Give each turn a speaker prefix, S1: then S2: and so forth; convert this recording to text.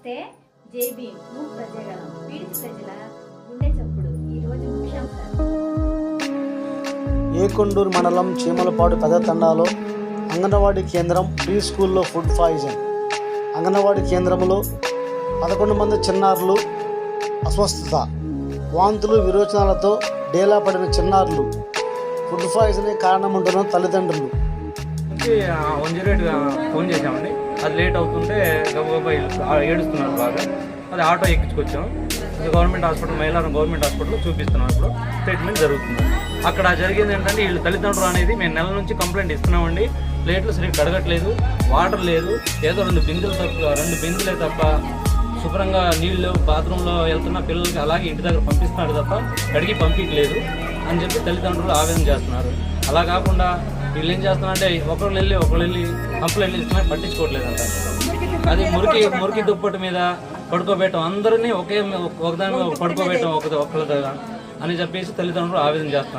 S1: నమస్తే. జై భీమ్. మూక్ ప్రజగలం పీడిత ప్రజల గుండె చప్పుడు. ఈరోజు ముఖ్యాంశాలు.
S2: ఏకొండూరు మండలం చీమలపాడు పెద్ద తండాలో అంగన్వాడీ కేంద్రం ప్రీ స్కూల్లో ఫుడ్ పాయిజన్. అంగన్వాడీ కేంద్రంలో పదకొండు మంది చిన్నారులు అస్వస్థత. వాంతులు విరోచనాలతో డేలా పడిన చిన్నారులు ఫుడ్ పాయిజనే తల్లిదండ్రులు.
S3: వన్ జీరో ఎయిట్ ఫోన్ చేసామండి అది లేట్ అవుతుంటే గబగబా ఏడుస్తున్నారు బాగా. అది ఆటో ఎక్కించుకొచ్చాం. గవర్నమెంట్ హాస్పిటల్ మైలారం గవర్నమెంట్ హాస్పిటల్లో చూపిస్తున్నాం ఇప్పుడు. ట్రీట్మెంట్ జరుగుతుంది. అక్కడ జరిగింది ఏంటంటే వీళ్ళు తల్లిదండ్రులు అనేది మేము నెల నుంచి కంప్లైంట్ ఇస్తున్నామండి. ప్లేట్లు సరిగ్గా కడగట్లేదు వాటర్ లేదు. ఏదో రెండు బిందులు తప్ప రెండు బిందులే తప్ప శుభ్రంగా నీళ్ళు బాత్రూంలో వెళ్తున్న పిల్లలకి అలాగే ఇంటి దగ్గర పంపిస్తున్నాడు తప్ప కడిగి పంపించలేదు అని చెప్పి తల్లిదండ్రులు ఆవేదన చేస్తున్నారు. అలా కాకుండా వీళ్ళు ఏం చేస్తున్నారంటే ఒకళ్ళు వెళ్ళి ఒకళ్ళు వెళ్ళి కంప్లైంట్ ఇస్తున్నా పట్టించుకోవట్లేదు అంట. అది మురికి మురికి దుప్పటి మీద పడుకోబెట్టడం అందరినీ ఒకే ఒకదాని మీద పడుకోబెట్టడం ఒక ఒకళ్ళ అని చెప్పేసి తల్లిదండ్రులు ఆవేదన చేస్తున్నారు.